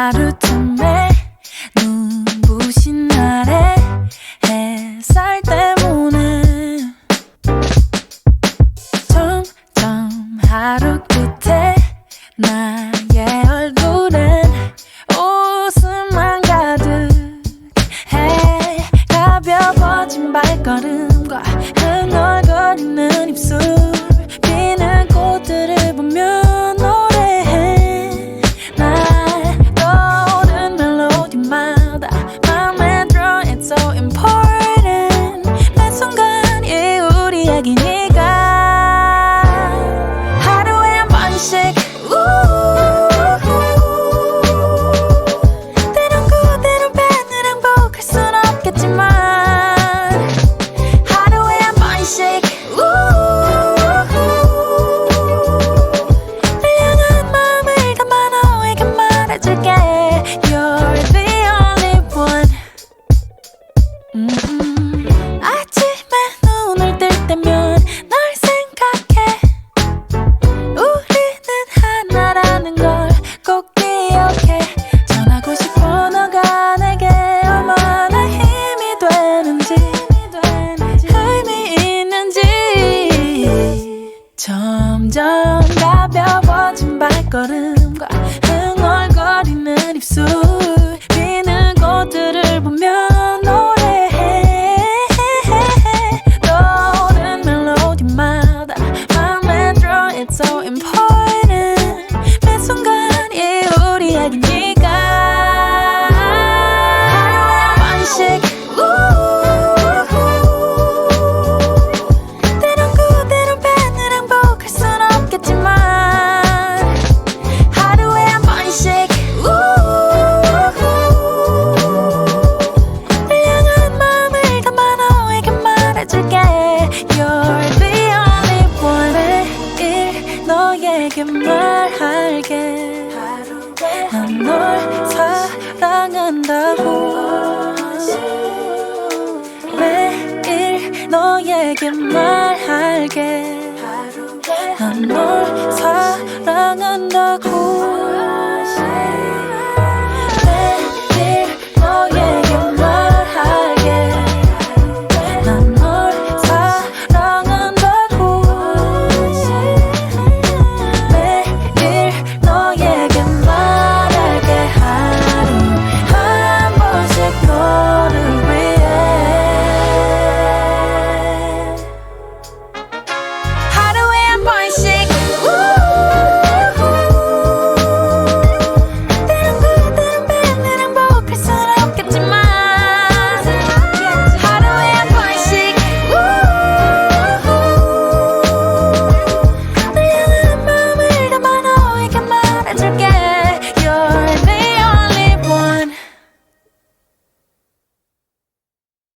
하루 틈에 눈부신 날에 햇살 때문에 점점 하루 끝에 나의 얼굴엔 웃음만 가득해. 가벼워진 발걸음과 흥얼거리는 입술. got it. 한다고. 매일 너에게 말할게. 난 널 사랑한다고.